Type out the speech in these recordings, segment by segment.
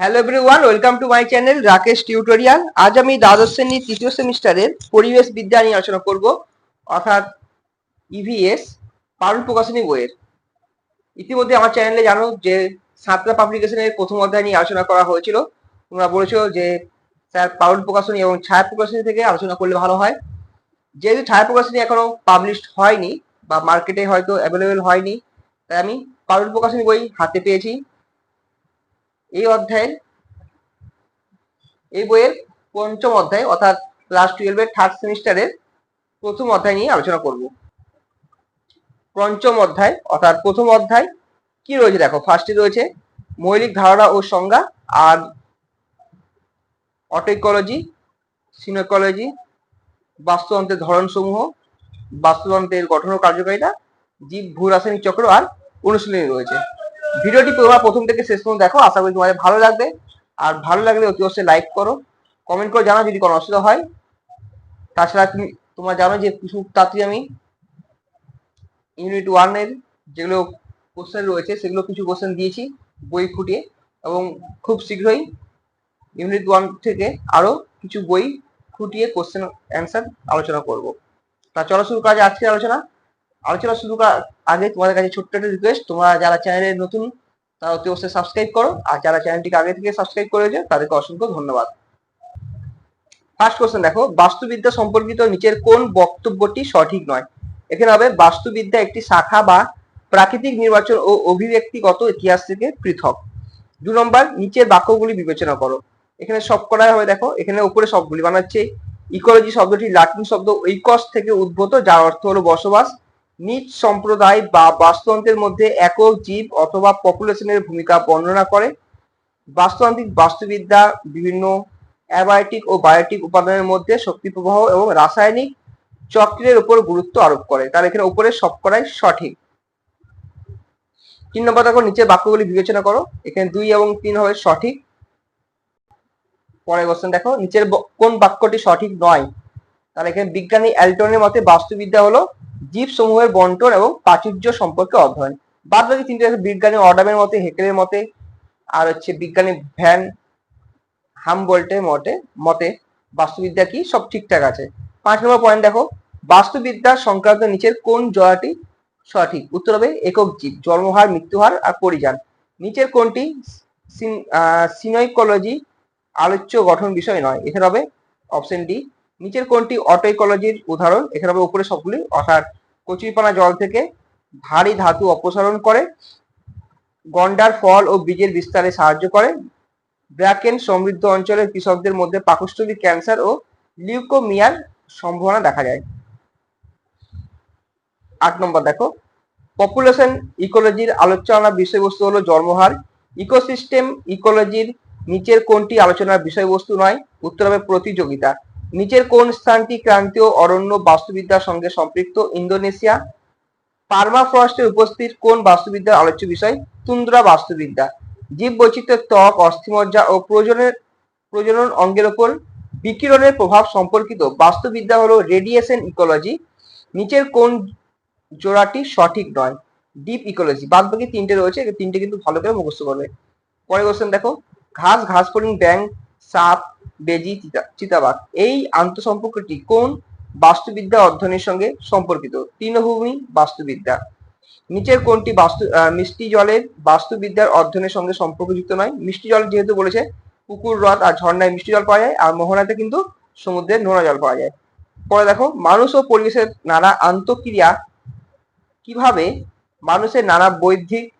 Hello everyone welcome to my channel Rakesh tutorial আজ আমি দ্বাদশ শ্রেণির তৃতীয় সেমিস্টারের পরিবেশ বিদ্যা নিয়ে আলোচনা করব, অর্থাৎ ইভিএস পারুল প্রকাশনী বইয়ের। ইতিমধ্যে আমার চ্যানেলে জানো যে সাতটা পাবলিকেশনের প্রথম অধ্যায় নিয়ে আলোচনা করা হয়েছিল। তোমরা বলেছ যে স্যার পারুল প্রকাশনী এবং ছায়া প্রকাশনী থেকে আলোচনা করলে ভালো হয়। যেহেতু ছায়া প্রকাশনী এখনও পাবলিশড হয়নি বা মার্কেটে হয়তো অ্যাভেলেবেল হয়নি, তাই আমি পারুল প্রকাশনী বই হাতে পেয়েছি। এই অধ্যায়ের, এই বইয়ের পঞ্চম অধ্যায়, অর্থাৎ ক্লাস টুয়েলভের থার্ড সেমিস্টারের প্রথম অধ্যায় নিয়ে আলোচনা করব। পঞ্চম অধ্যায়, অর্থাৎ প্রথম অধ্যায় কি রয়েছে দেখো? ফার্স্টে রয়েছে মৌলিক ধারণা ও সংজ্ঞা আর অটোইকোলজি সিনোকোলজি বাস্তুতন্ত্রের ধরনসমূহ, বাস্তুতন্ত্রের গঠন ও কার্যকারিতা, জীব, ভূ, রাসায়নিক চক্র আর অনুশীলনী রয়েছে। ভিডিওটি তোমরা প্রথম থেকে শেষ পর্যন্ত দেখো, আশা করি তোমাদের ভালো লাগবে। আর ভালো লাগলে অতি অবশ্যই লাইক করো। কমেন্ট করে জানাও যদি কোনো অসুবিধা হয়। তাছাড়া তুমি তোমরা জানো যে কিছু তাড়াতাড়ি আমি ইউনিট ওয়ানের যেগুলো কোশ্চেন রয়েছে, সেগুলো কিছু কোশ্চেন দিয়েছি বই ফুটিয়ে। এবং খুব শীঘ্রই ইউনিট ওয়ান থেকে আরও কিছু বই ফুটিয়ে কোশ্চেন অ্যান্সার আলোচনা করব। তা চলো শুরু যায় আজকের আলোচনা। আলোচনা শুরু করার আগে তোমাদের কাছে ছোট্ট একটা রিকোয়েস্ট তোমরা যারা চ্যানেলে নতুন, তারা অতি অবশ্যই সাবস্ক্রাইব করো। আর যারা চ্যানেলটিকে আগে থেকে সাবস্ক্রাইব করেছে, তাদেরকে অসংখ্য ধন্যবাদ। ফার্স্ট কোশ্চেন দেখো, বাস্তুবিদ্যা সম্পর্কিত নিচের কোন বক্তব্যটি সঠিক নয়? এখানে হবে, বাস্তুবিদ্যা একটি শাখা বা প্রাকৃতিক নির্বাচন ও অভিব্যক্তিগত ইতিহাস থেকে পৃথক। দু নম্বর, নিচের বাক্যগুলি বিবেচনা করো। এখানে সব করাই হবে দেখো, এখানে উপরে সবগুলি বানাচ্ছে। ইকোলজি শব্দটি লাটিন শব্দ ঐকস থেকে উদ্ভূত, যার অর্থ হলো বসবাস। নিজ সম্প্রদায় বা বাস্তুতন্ত্রের মধ্যে একক জীব অথবা পপুলেশনের ভূমিকা বর্ণনা করে। বাস্তুতান্ত্রিক বাস্তুবিদ্যা বিভিন্ন অ্যাবায়োটিক ও বায়োটিক উপাদানের মধ্যে শক্তি প্রবাহ এবং রাসায়নিক চক্রের উপর গুরুত্ব আরোপ করে। তার এখানে উপরে সব করাই সঠিক। তিন নম্বর দেখো, নিচের বাক্যগুলি বিবেচনা করো। এখানে দুই এবং তিন হবে সঠিক। পরের কোশ্চেন দেখো, নিচের কোন বাক্যটি সঠিক নয়? তাহলে এখানে বিজ্ঞানী অ্যালটনের মতে বাস্তুবিদ্যা হলো জীব সমূহের বন্টন এবং প্রাচুর্য সম্পর্কে অধ্যয়ন। বাদ বাকি তিনটে বিজ্ঞানী অর্ডামের মতে, হেকেলের মতে, আর হচ্ছে বিজ্ঞানী ভ্যান হামবোল্টের মতে মতে বাস্তুবিদ্যা কি? সব ঠিকঠাক আছে। পাঁচ নম্বর পয়েন্ট দেখো। বাস্তুবিদ্যা সংক্রান্ত নিচের কোন জয়াটি সঠিক? উত্তর হবে একক জীব, জন্মহার, মৃত্যুহার আর পরিযান। নিচের কোনটি সিনইকোলজি আলোচ্য গঠন বিষয় নয়? এখানে হবে অপশন ডি নিচের কোনটি অটোইকোলজির উদাহরণ। এখানে হবে উপরে সবগুলি, অর্থাৎ কচুরিপানা জল থেকে ভারী ধাতু অপসারণ করে, গন্ডার ফল ও বীজের বিস্তারে সাহায্য করে ব্র্যাকেন সমৃদ্ধ অঞ্চলের কৃষকদের মধ্যে পাকস্থলী ক্যান্সার ও লিউকোমিয়ার সম্ভাবনা দেখা যায়। আট নম্বর দেখো, পপুলেশন ইকোলজির আলোচনা বিষয়বস্তু হলো জন্মহার। ইকোসিস্টেম ইকোলজির নিচের কোনটি আলোচনার বিষয়বস্তু নয়, উত্তর হবে প্রতিযোগিতা। নিচের কোন স্থানটি ক্রান্তীয় অরণ্য বাস্তুবিদ্যার সঙ্গে সম্পৃক্ত? ইন্দোনেশিয়া। পার্মাফ্রস্টের উপস্থিত কোন বাস্তুবিদ্যার আলোচ্য বিষয়? তুন্দ্রা বাস্তুবিদ্যা। জীব বৈচিত্র্যের ত্বক, অস্থিমজ্জা ও প্রজনের প্রজনন অঙ্গের ওপর বিকিরণের প্রভাব সম্পর্কিত। বাস্তুবিদ্যা হলো রেডিয়েশন ইকোলজি। নিচের কোন জোড়াটি সঠিক নয়? Deep ecology. বাদ বাকি তিনটে রয়েছে, তিনটে কিন্তু ভালো করে মুখস্থ করবে। পরে কোশ্চেন দেখো। ঘাস ঘাস ফড়িং ব্যাং সাপ বেজি, চিতা- চিতাবাঘ। এই আন্তঃসম্পর্কটি কোন বাস্তুবিদ্যা অধ্যয়নের সঙ্গে সম্পর্কিত? তৃণভূমি বাস্তুবিদ্যা। নিচের কোনটি বাস্তু মিষ্টি জলের বাস্তুবিদ্যার অধ্যয়নের সঙ্গে সম্পর্কযুক্ত নয়? মিষ্টি জল যেহেতু বলেছে, পুকুর, হ্রদ আর ঝর্ণায় মিষ্টি জল পাওয়া যায়, আর মোহনাতে কিন্তু সমুদ্রের নোনা জল পাওয়া যায়। পরে দেখো, মানুষ ও পরিবেশের নানা আন্তঃক্রিয়া কীভাবে মানুষের নানা বৈদ্যিক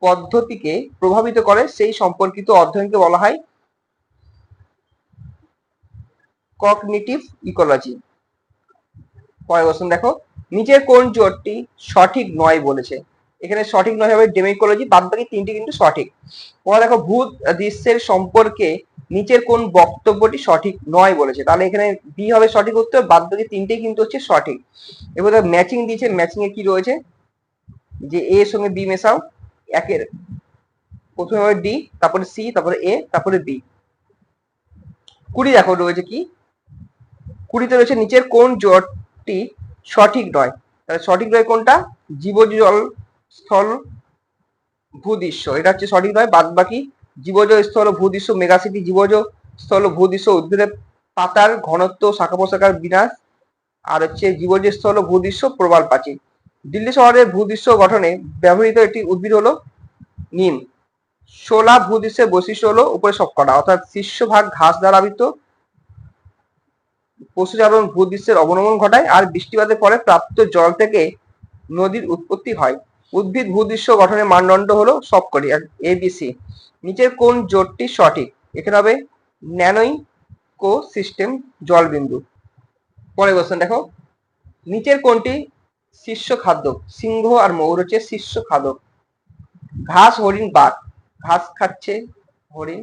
পদ্ধতিকে প্রভাবিত করে, সেই সম্পর্কিত অধ্যয়নকে বলা হয় কগনিটিভ ইকোলজি পরের কোশ্চেন দেখো, নিচের কোন জোটটি সঠিক নয় বলেছে? এখানে সঠিক নয় হবে ডেমিকোলজি বাদ বাকি তিনটি কিন্তু সঠিক। পরে দেখো ভূত দৃশ্যের সম্পর্কে নিচের কোন বক্তব্যটি সঠিক নয় বলেছে। তাহলে এখানে বি হবে সঠিক উত্তর বাদ বাকি তিনটেই কিন্তু হচ্ছে সঠিক। এবার ম্যাচিং দিয়েছে ম্যাচিং এ কি রয়েছে? যে এ এর সঙ্গে বি মেশাও, একের প্রথমে হবে ডি তারপরে সি তারপরে এ তারপরে বি কুড়ি দেখো রয়েছে কি? কুড়িতে রয়েছে নিচের কোন জোটটি সঠিক নয়। তাহলে সঠিক নয় কোনটা জীবজল স্থল ভূদৃশ্য। এটা হচ্ছে সঠিক নয় বাদ বাকি জীবজ স্থল ভূদৃশ্য, মেগাসিটি জীবজ স্থল ভূদৃশ্য, উদ্ভিদের পাতার ঘনত্ব শাখা প্রশাখার বিনাশ, আর হচ্ছে জীবজ স্থল ভূদৃশ্য, প্রবাল প্রাচীর। দিল্লি শহরের ভূদৃশ্য গঠনে ব্যবহৃত একটি উদ্ভিদ হলো নিম। শোলা ভূদৃশ্যের বৈশিষ্ট্য হলো উপরে সবকটা অর্থাৎ শীর্ষভাগ ঘাস দ্বারা আবৃত পশুচারণ ভূদৃশ্যের অবনমন ঘটায় আর বৃষ্টিপাতের ফলে প্রাপ্ত জল থেকে নদীর উৎপত্তি হয়। উদ্ভিদ ভূদৃশ্য গঠনের মানদণ্ড হলো সবকটি এবিসি নিচের কোন জোটটি সঠিক? এখানে হবে ন্যানোই কো সিস্টেম জলবিন্দু। পরে কোশ্চেন দেখো। নিচের কোনটি শীর্ষ খাদ্য সিংহ আর ময়ূর হচ্ছে শীর্ষ খাদ্য ঘাস, হরিণ, বাঘ। ঘাস খাচ্ছে হরিণ।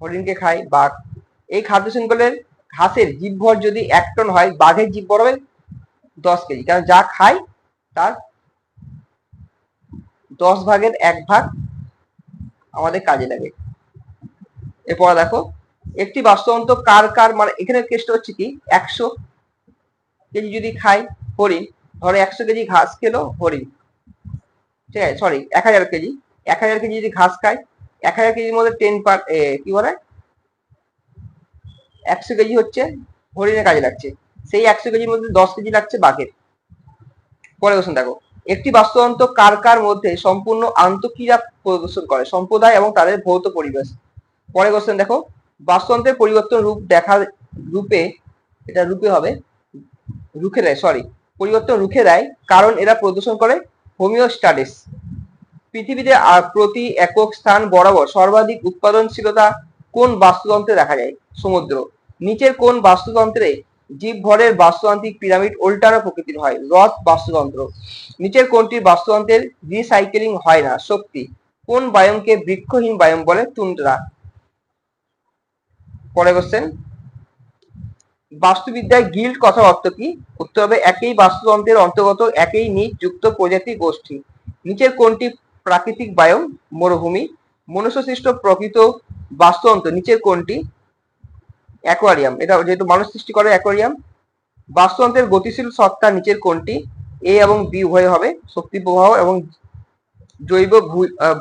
হরিণকে খায় বাঘ। এই খাদ্য শৃঙ্খলের ঘাসের জীবভর যদি এক টন হয়, বাঘের জীবভর হবে দশ কেজি। কারণ যা খায় তার দশ ভাগের এক ভাগ আমাদের কাজে লাগে। এরপর দেখো, একটি বাস্তুতন্ত্র কার কার মানে এখানে কেসটা হচ্ছে কি? একশো কেজি যদি খাই হরিণ, ধরো একশো কেজি ঘাস খেলো হরিণ। ঠিক আছে সরি এক হাজার কেজি। এক হাজার কেজি যদি ঘাস খায়, এক হাজার কেজির মধ্যে টেন পার কি বলে? একশো কেজি হচ্ছে, হরিণের কাজে লাগছে। সেই একশো কেজির মধ্যে দশ কেজি লাগছে বাঘের। পরে কোশ্চেন দেখো। একটি বাস্তুতন্ত্র কার কার মধ্যে সম্পূর্ণ আন্তঃক্রিয়া প্রদর্শন করে? সম্প্রদায় এবং তাদের ভৌত পরিবেশ। পরে কোশ্চেন দেখো। বাস্তুতন্ত্রের পরিবর্তন রূপ দেখা, রূপে, এটা রূপে হবে, রুখে দেয় সরি পরিবর্তন রুখে দেয় কারণ এরা প্রদর্শন করে হোমিওস্টাডিস। পৃথিবীতে প্রতি একক স্থান বরাবর সর্বাধিক উৎপাদনশীলতা কোন বাস্তুতন্ত্রে দেখা যায়? সমুদ্র। নিচের কোন বাস্তুতন্ত্রে জীবভরের বাস্তুতান্ত্রিক পিরামিড উল্টানো প্রকৃতির হয়, রথ বাস্তুতন্ত্র। নিচের কোনটির বাস্তুতন্ত্রের রিসাইকেলিং হয় না, শক্তি। কোন বায়মকে বৃক্ষহীন বায়ম বলে তুন্দ্রা পরে কোশ্চেন বাস্তুবিদ্যায় গিল্ড কথার অর্থ কি? উত্তর হবে, একই বাস্তুতন্ত্রের অন্তর্গত একই নিজ যুক্ত প্রজাতি গোষ্ঠী। নিচের কোনটি প্রাকৃতিক বায়ম মরুভূমি মনুষ্য সৃষ্ট প্রকৃত বাস্তুতন্ত্র। নিচের কোনটি অ্যাকোয়ারিয়াম। এটা যেহেতু মানুষ সৃষ্টি করে অ্যাকোয়ারিয়াম বাস্তুতন্ত্রের গতিশীল সত্তা নিচের কোনটি এ এবং বি উভয় হবে, শক্তি প্রবাহ এবং জৈব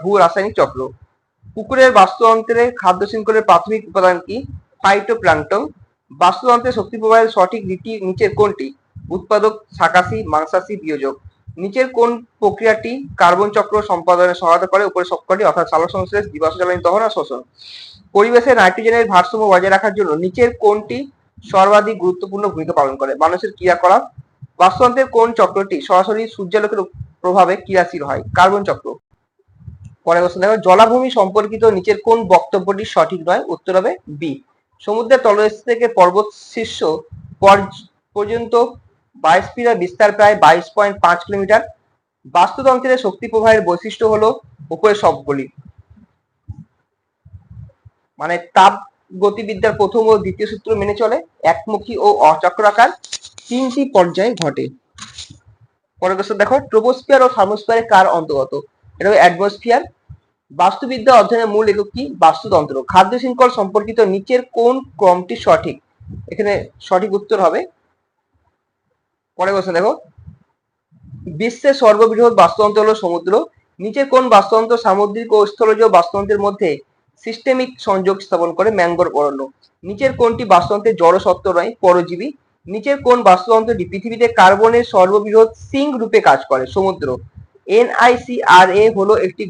ভূ রাসায়নিক চক্র। পুকুরের বাস্তুতন্ত্রের খাদ্য শৃঙ্খলের প্রাথমিক উপাদান কি? ফাইটোপ্লাঙ্কটন বাস্তুতন্ত্রের শক্তি প্রবাহের সঠিক রীতি নিচের কোনটি উৎপাদক শাকাশি, মাংসাশী, বিয়োজক। নিচের কোন প্রক্রিয়াটি কার্বন চক্র সম্পাদনে সহায়তা করে, উপরে সবকটি, অর্থাৎ সালোক সংশ্লেষ জীবাশ্ম জ্বালানি, দহন আর শোষণ। পরিবেশে নাইট্রোজেনের ভারসাম্য বজায় রাখার জন্য নিচের কোনটি সর্বাধিক গুরুত্বপূর্ণ ভূমিকা পালন করে। মানুষের ক্রিয়াকলাপ, বাস্তুতন্ত্রের কোন চক্রটি সরাসরি সূর্যালোকের প্রভাবে ক্রিয়াশীল হয়? কার্বন চক্র। পরে প্রশ্ন, দেখো, জলাভূমি সম্পর্কিত নিচের কোন বক্তব্যটি সঠিক নয়? উত্তর হবে বি সমুদ্রের তলদেশ থেকে পর্বত শীর্ষ পর্যন্ত বায়োস্ফিয়ার বিস্তার প্রায় বাইশ পয়েন্ট পাঁচ কিলোমিটার। বাস্তুতন্ত্রের শক্তি প্রবাহের বৈশিষ্ট্য হলো উপরে সবগুলি। মানে তাপ গতিবিদ্যার প্রথম ও দ্বিতীয় সূত্র মেনে চলে, একমুখী ও অচক্রাকার তিনটি পর্যায়ে ঘটে। পরের প্রশ্ন দেখো ট্রোপোস্ফিয়ার ও থার্মোস্ফিয়ারে কার অন্তর্গত? এটা অ্যাটমসফিয়ার বাস্তুবিদ্যা অধ্যয়নের মূল একক কি? বাস্তুতন্ত্র। খাদ্য শৃঙ্খল সম্পর্কিত নিচের কোন ক্রমটি সঠিক? এখানে সঠিক উত্তর হবে। পরে কোশ্চেন দেখো, বিশ্বের সর্ববৃহৎ বাস্তুতন্ত্র হলো সমুদ্র। নিচের কোন বাস্তুতন্ত্র সামুদ্রিক ও স্থলজ বাস্তুতন্ত্রের মধ্যে সিস্টেমিক সংযোগ স্থাপন করে ম্যাঙ্গোর অরণ্য নিচের কোনটি বাস্তুতন্ত্রের জড় সত্ত্ব নয়, পরজীবী। নিচের কোন বাস্তুতন্ত্রটি পৃথিবীতে কার্বনের সর্ববৃহৎ সিং রূপে কাজ করে, সমুদ্র। এনআইসিআরএ হলো একটি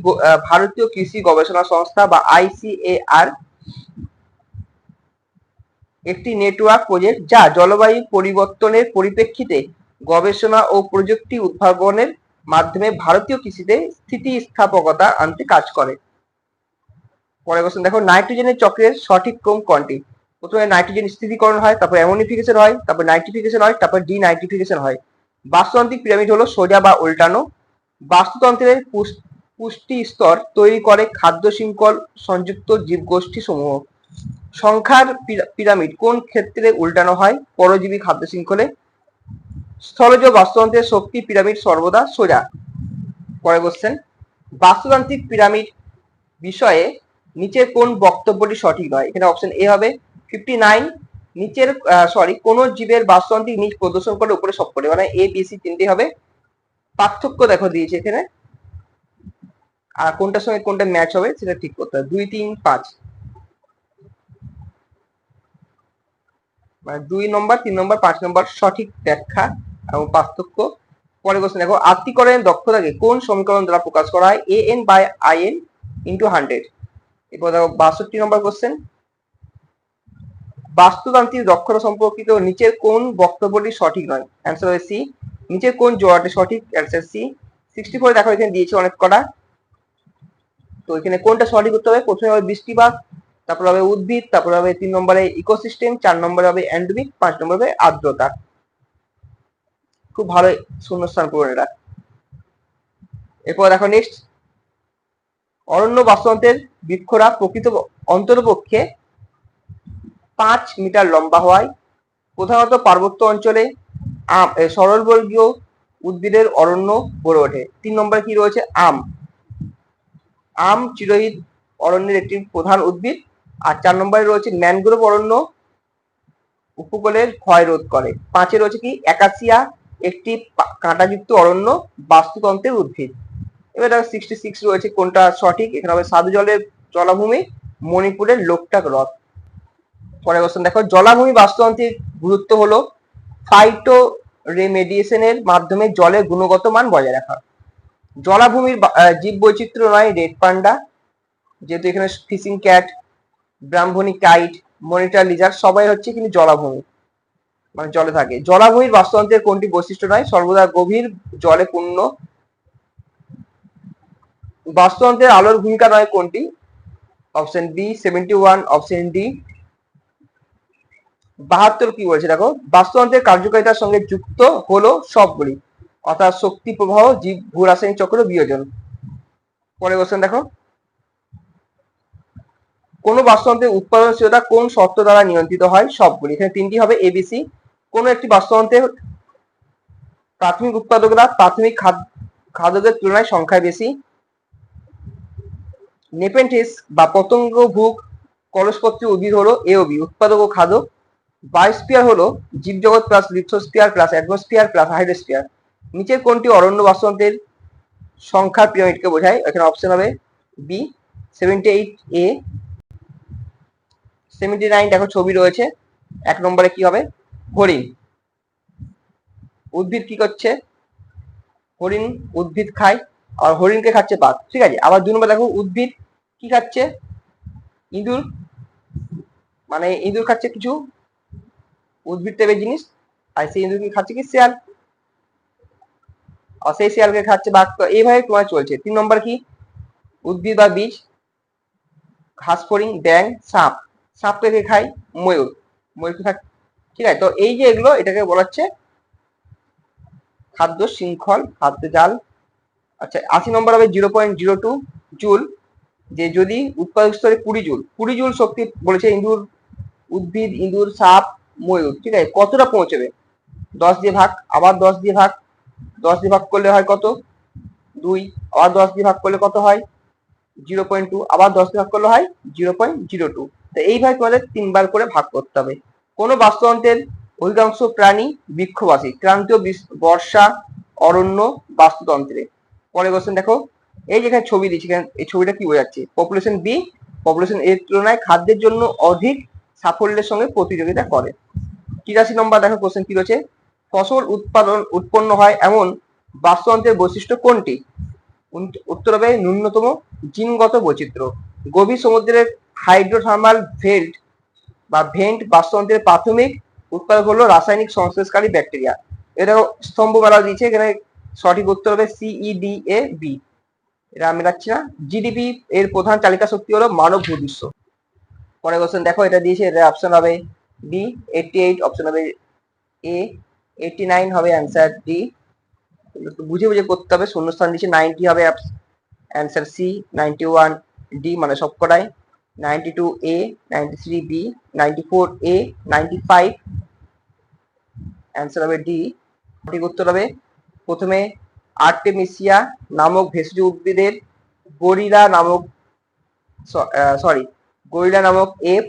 ভারতীয় কৃষি গবেষণা সংস্থা বা আইসিএআর। একটি নেটওয়ার্ক প্রজেক্ট যা জলবায়ু পরিবর্তনের পরিপ্রেক্ষিতে গবেষণা ও প্রযুক্তি উদ্ভাবনের মাধ্যমে ভারতীয় কৃষিতে স্থিতিস্থাপকতা আনতে কাজ করে। পরে কোশ্চেন দেখো নাইট্রোজেনের চক্রের সঠিক ক্রম কোনটি? প্রথমে নাইট্রোজেন স্থিতিকরণ হয়, তারপর অ্যামোনিফিকেশন হয়, তারপর নাইট্রিফিকেশন হয়, তারপর ডি নাইট্রিফিকেশন হয়। বাস্তুতান্ত্রিক পিরামিড হলো সোজা বা উল্টানো। বাস্তুতন্ত্রের পুষ্টি স্তর তৈরি করে খাদ্য শৃঙ্খল সংযুক্ত জীবগোষ্ঠী সমূহ সংখ্যার পিরামিড কোন ক্ষেত্রে উল্টানো হয়? পরজীবী খাদ্য শৃঙ্খলে। স্থলজ বাস্তুতন্ত্রের শক্তি পিরামিড সর্বদা সোজা। পরে বসছেন বাস্তুতান্ত্রিক পিরামিড বিষয়ে নিচের কোন বক্তব্যটি সঠিক নয়? এখানে অপশন এ হবে ফিফটি নাইন নিচের সরি কোন জীবের বাস্তুতান্ত্রিক নিচ প্রদর্শন করে উপরে সব করে। মানে এ বি সি তিনটি হবে। পার্থক্য দেখো দিয়েছে এখানে। আর কোনটার সঙ্গে কোনটা ম্যাচ হবে সেটা ঠিক করতে হবে। দুই, তিন, পাঁচ। মানে দুই নম্বর, তিন নম্বর, পাঁচ নম্বর সঠিক ব্যাখ্যা এবং পার্থক্য। পরে কোশ্চেন দেখো, আত্মীকরণের দক্ষতাকে কোন সমীকরণ দ্বারা প্রকাশ করা হয়? A N by I N into hundred এরপর দেখো বাষট্টি নম্বর কোশ্চেন বাস্তুতান্ত্রিক দক্ষতা সম্পর্কিত নিচের কোন বক্তব্যটি সঠিক নয়? অ্যান্সার হবে সি নিচের কোন জোড়াটি সঠিক? অ্যান্সার সি সিক্সটি ফোর দেখো এখানে দিয়েছে অনেক কটা। তো এখানে কোনটা সঠিক করতে হবে? প্রথমে হবে বৃষ্টিপাত, তারপর হবে উদ্ভিদ, তারপর হবে তিন নম্বরে ইকোসিস্টেম চার নম্বরে হবে অ্যান্ডমিক পাঁচ নম্বরে হবে আর্দ্রতা। খুব ভালো শূন্যস্থান পূরণ এটা এরপর দেখো নেক্সট অরণ্য বাস্তুতন্ত্রের বৃক্ষরা প্রকৃত অন্তরপক্ষে পাঁচ মিটার লম্বা হওয়ায়, প্রধানত পার্বত্য অঞ্চলে সরলবর্গীয় উদ্ভিদের অরণ্য গড়ে ওঠে। তিন নম্বরে কি রয়েছে? আম। আম চিরহিত অরণ্যের একটি প্রধান উদ্ভিদ। আর চার নম্বরে রয়েছে ম্যানগ্রোভ অরণ্য। উপকূলের ক্ষয় রোধ করে। পাঁচে রয়েছে কি? একাসিয়া একটি কাঁটাযুক্ত অরণ্য, বাস্তুতন্ত্রের উদ্ভিদ। এবার সিক্সটি সিক্স রয়েছে, কোনটা সঠিক? এখানে হবে সাধু জলের জলাভূমি, মণিপুরের লোকটাক হ্রদ। পরে কোশ্চেন দেখো, জলাভূমি বাস্তুতন্ত্রের গুরুত্ব হলো ফাইটো রেমেডিয়েশনের মাধ্যমে জলের গুণগত মান বজায় রাখা। জলাভূমির জীব বৈচিত্র্য নয়, রেড পান্ডা। যেহেতু এখানে fishing cat Brahminy kite monitor lizard, সবাই হচ্ছে কিন্তু জলাভূমি মানে জলে থাকে। জলাভূমির বাস্তুতন্ত্রের কোনটি বৈশিষ্ট্য নয়? সর্বদা গভীর জলে পূর্ণ বাস্তুতন্ত্রের আলোর ভূমিকা নয় কোনটি? Option B seventy one option D বাহাত্তর কি বলছে? দেখো বাস্তুতন্ত্রের কার্যকারিতার সঙ্গে যুক্ত হলো সবগুলি, অর্থাৎ শক্তি প্রবাহ, জীব, ভূ রাসায়নিক চক্র, বিয়োজন। পরে কোশ্চেন দেখো। কোন বাস্তুতন্ত্রের উৎপাদনশীলতা কোন শর্ত দ্বারা নিয়ন্ত্রিত হয়? সবগুলি। এখানে তিনটি হবে এবিসি কোন একটি বাস্তুতন্ত্রের প্রাথমিক উৎপাদকরা প্রাথমিক খাদ- খাদ্যদের তুলনায় সংখ্যায় বেশি। নেপেন্টিস বা পতঙ্গ ভুক কলসপত্রী উদ্ভিদ হলো এওবি উৎপাদক ও খাদক। বায়োস্পিয়ার হলো জীবজগৎ plus lithosphere plus atmosphere plus hydrosphere নিচের কোনটি অরণ্য বাস্তুতন্ত্রের সংখ্যার পিরামিডকে বোঝায়? এখানে অপশন হবে B seventy eight A seventy nine দেখো ছবি রয়েছে। এক নম্বরে কি হবে? হরিণ। উদ্ভিদ কি করছে? হরিণ উদ্ভিদ খায়। আর হরিণকে খাচ্ছে বাঘ। ঠিক আছে? আবার দু নম্বর দেখো, উদ্ভিদ কি খাচ্ছে? ইঁদুর। মানে ইঁদুর খাচ্ছে কিছু উদ্ভিদ টাইপের জিনিস। আর সেই ইঁদুরকে খাচ্ছে কি? শিয়াল। আর সেই শিয়ালকে খাচ্ছে বাঘ। তো এইভাবে তোমার চলছে। তিন নম্বর কি? উদ্ভিদ বা বীজ। ঘাস, ফড়িং ব্যাং সাপ। সাপকে কে খায়? ময়ূর। ময়ূরকে খায়। ঠিক আছে? তো এই যে এগুলো এটাকে বলা হচ্ছে খাদ্য শৃঙ্খল, খাদ্য জাল আচ্ছা আশি নম্বর হবে zero point zero two joule, যে যদি উৎপাদক স্তরে কুড়ি জুল কুড়ি জুল শক্তি বলেছে ইঁদুর, উদ্ভিদ, ইঁদুর, সাপ, ময়ূর, ঠিক আছে? কতটা পৌঁছবে? দশ দিয়ে ভাগ, আবার দশ দিয়ে ভাগ, দশ দিয়ে ভাগ করলে হয় কত? দুই, আবার দশ দিয়ে ভাগ করলে কত হয়? জিরো পয়েন্ট টু আবার দশ দিয়ে ভাগ করলে হয় জিরো পয়েন্ট জিরো টু তো এইভাবে তোমাদের তিনবার করে ভাগ করতে হবে। কোনো বাস্তুতন্ত্রের অধিকাংশ প্রাণী বৃক্ষবাসী, ক্রান্তীয় বর্ষা, অরণ্য বাস্তুতন্ত্রে। পরে কোশ্চেন দেখো। এই যেখানে ছবি দিচ্ছি এই ছবিটা কি বোঝাচ্ছে? পপুলেশন বি পপুলেশন এর তুলনায় খাদ্যের জন্য অধিক সাফল্যের সঙ্গে প্রতিযোগিতা করে। তিরাশি নম্বর দেখো কোশ্চেন কি রয়েছে? ফসল উৎপাদন উৎপন্ন হয় এমন বাস্তুতন্ত্রের বৈশিষ্ট্য কোনটি? উত্তর হবে ন্যূনতম জিনগত বৈচিত্র্য। গভীর সমুদ্রের হাইড্রোথার্মাল ভেল্ট বা ভেন্ট বাস্তুতন্ত্রের প্রাথমিক উৎপাদক হলো রাসায়নিক সংশ্লেষকারী ব্যাকটেরিয়া। এটা স্তম্ভ বেলা দিয়েছে, এখানে সঠিক উত্তর হবে সিইডি এ বি এটা আমি রাখছি না। জিডিপি এর প্রধান চালিকা শক্তি হলো মানব ভূদৃশ্য। পরে কোশ্চেন দেখো, এটা দিয়েছে এটা অপশন হবে ডি এইটটি এইট অপশন হবে এ এইটটি নাইন হবে অ্যান্সার ডি একটু বুঝে বুঝে করতে হবে, শূন্যস্থান দিয়েছে নাইনটি হবে answer C ninety one D মানে সবকটাই। Ninety two A ninety three B ninety four A ninety five answer হবে ডি সঠিক উত্তর হবে প্রথমে আর্টেমিসিয়া নামক ভেষজ উদ্ভিদের গরিলা নামক সরি গরিলা নামক এপ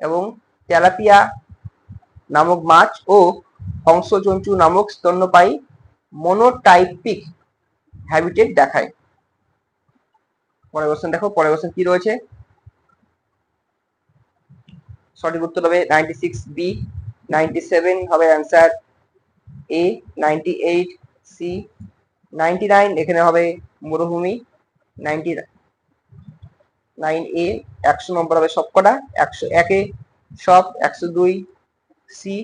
এবং তেলাপিয়া নামক মাছ ও হংসচঞ্চু নামক স্তন্যপায়ী মনোটাইপিক হ্যাবিটেট দেখায়। পরের কোশ্চেন দেখো, পরের কোশ্চেন কি রয়েছে? সঠিক উত্তর হবে ninety six B ninety seven হবে answer A ninety eight C ninety nine এখানে হবে মরুভূমি নাইনটি নাইন এ একশো নম্বর হবে সবকটা, একশো একে সব, একশো দুই সি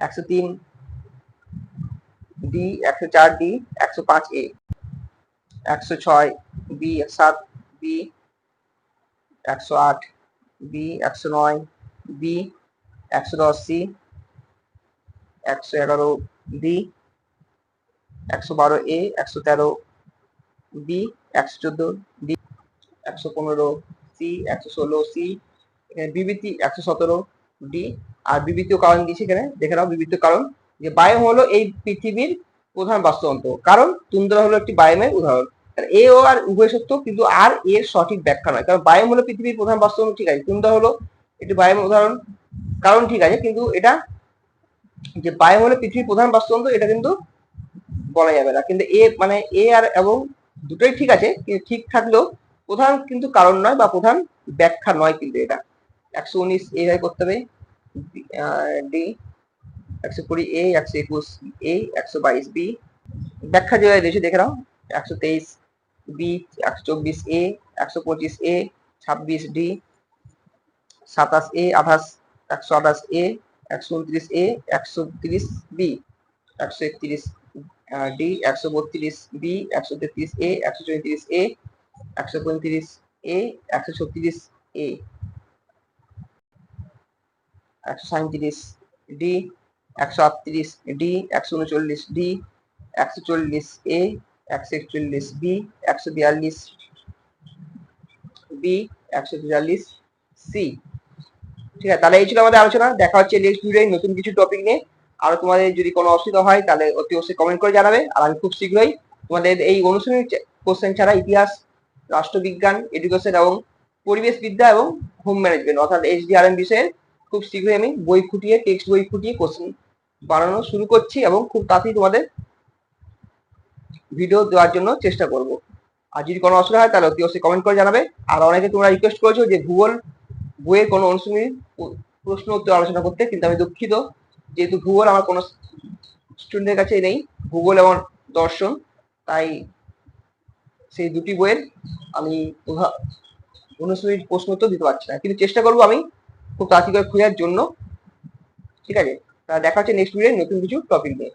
একশো তিন ডি একশো চার ডি একশো পাঁচ এ একশো ছয় বি সাত বি একশো আট বি একশো নয় বি একশো দশ সি একশো এগারো বি একশো বারো এ, একশো তেরো বি, একশো চোদ্দ ডি, একশো পনেরো সি, একশো ষোলো সি বিবৃতি একশো সতেরো ডি, আর বিবৃতিও কারণ দিয়েছি এখানে, দেখে নাও বিবৃতি কারণ, যে বায়োম হলো এই পৃথিবীর প্রধান বাস্তুতন্ত্র কারণ তুন্দ্রা হলো একটি বায়োমের উদাহরণ। এ, ও, আর উভয় সত্য, কিন্তু আর এর সঠিক ব্যাখ্যা নয়, কারণ বায়োম হলো পৃথিবীর প্রধান বাস্তুতন্ত্র ঠিক আছে, তুন্দ্রা হলো একটি বায়োমের উদাহরণ, কারণ ঠিক আছে, কিন্তু এটা যে বায়োম হলো পৃথিবীর প্রধান বাস্তুতন্ত্র এটা কিন্তু বলা যাবে না। কিন্তু এ মানে এ আর এবং দুটোই ঠিক আছে, কিন্তু ঠিক থাকলেও প্রধান কিন্তু কারণ নয় বা প্রধান ব্যাখ্যা নয় কিন্তু এটা। একশো উনিশ এ করতে হবে ডি, একশো কুড়ি এ, একশো একুশ এ, একশো বাইশ বি। ব্যাখ্যা যেভাবে দিয়েছে দেখে নাও, একশো তেইশ বি, একশো চব্বিশ এ, একশো পঁচিশ এ, ছাব্বিশ ডি, সাতাশ এ, আঠাশ, একশো আঠাশ এ, একশো উনত্রিশ এ, একশো তিরিশ বি, একশো একত্রিশ ডি একশো বত্রিশ বি একশো তেত্রিশ এ একশো চৌত্রিশ এ একশো পঁয়ত্রিশ এ একশো ছত্রিশ এ একশো সাঁত্রিশ ডি একশো আটত্রিশ ডি একশো উনচল্লিশ ডি একশো চল্লিশ এ একশো একচল্লিশ বি একশো বিয়াল্লিশ বি একশো বিয়াল্লিশ সি ঠিক আছে, তাহলে এই ছিল আমাদের আলোচনা। দেখা হচ্ছে নেক্সট ভিডিও নতুন কিছু টপিক নিয়ে। আর তোমাদের যদি কোনো অসুবিধা হয়, তাহলে অতি অবশ্যই কমেন্ট করে জানাবে। আর আমি খুব শীঘ্রই তোমাদের এই অনুশীলনী কোশ্চেন ছাড়া ইতিহাস, রাষ্ট্রবিজ্ঞান এডুকেশন এবং পরিবেশ বিদ্যা এবং হোম ম্যানেজমেন্ট অর্থাৎ এইচডিআরএম বিষয়ে খুব শীঘ্রই আমি বই ফুটিয়ে টেক্সট বই ফুটিয়ে কোশ্চেন বানানো শুরু করছি এবং খুব তাড়াতাড়ি তোমাদের ভিডিও দেওয়ার জন্য চেষ্টা করব। আর যদি কোনো অসুবিধা হয়, তাহলে অতি অবশ্যই কমেন্ট করে জানাবে। আর অনেকে তোমরা রিকোয়েস্ট করেছ যে ভূগোল বইয়ের কোনো অনুশীলনী প্রশ্ন উত্তর আলোচনা করতে, কিন্তু আমি দুঃখিত। যেহেতু ভূগোল আমার কোনো স্টুডেন্টের কাছে নেই, ভূগোল এবং দর্শন, তাই সেই দুটি বইয়ের আমি অনুশীলনীর প্রশ্ন উত্তর দিতে পারছি না। কিন্তু চেষ্টা করব আমি খুব তাড়াতাড়ি করে খোঁজার জন্য। ঠিক আছে? দেখা হচ্ছে নেক্সট ভিডিও নতুন কিছু টপিক নিয়ে।